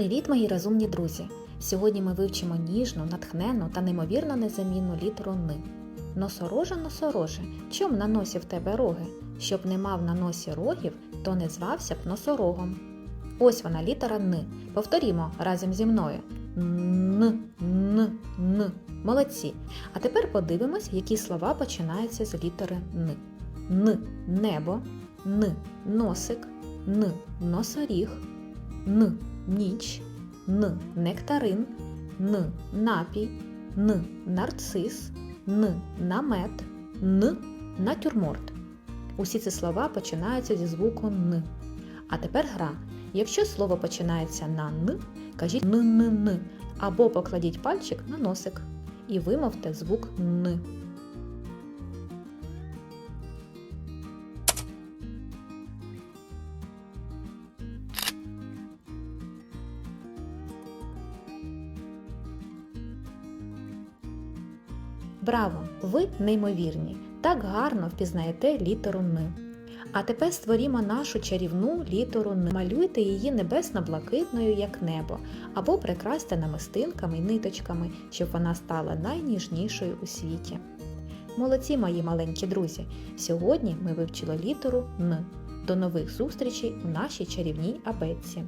Привіт, мої розумні друзі! Сьогодні ми вивчимо ніжну, натхненну та неймовірно незамінну літеру Н. Носороже, носороже, чом на носі в тебе роги? Щоб не мав на носі рогів, то не звався б носорогом. Ось вона літера Н. Повторімо разом зі мною. Н, Н, Н. Молодці. А тепер подивимось, які слова починаються з літери Н. Н небо, Н носик, Н носоріг, Н ніч, Н нектарин, Н напій, Н нарцис, Н намет, Н натюрморт. Усі ці слова починаються зі звуку Н. А тепер гра. Якщо слово починається на Н, кажіть н-н-н або покладіть пальчик на носик і вимовте звук Н. Браво! Ви неймовірні! Так гарно впізнаєте літеру Н. А тепер створімо нашу чарівну літеру Н. Малюйте її небесно-блакитною, як небо, або прикрасьте намистинками й ниточками, щоб вона стала найніжнішою у світі. Молодці, мої маленькі друзі! Сьогодні ми вивчили літеру Н. До нових зустрічей у нашій чарівній абетці.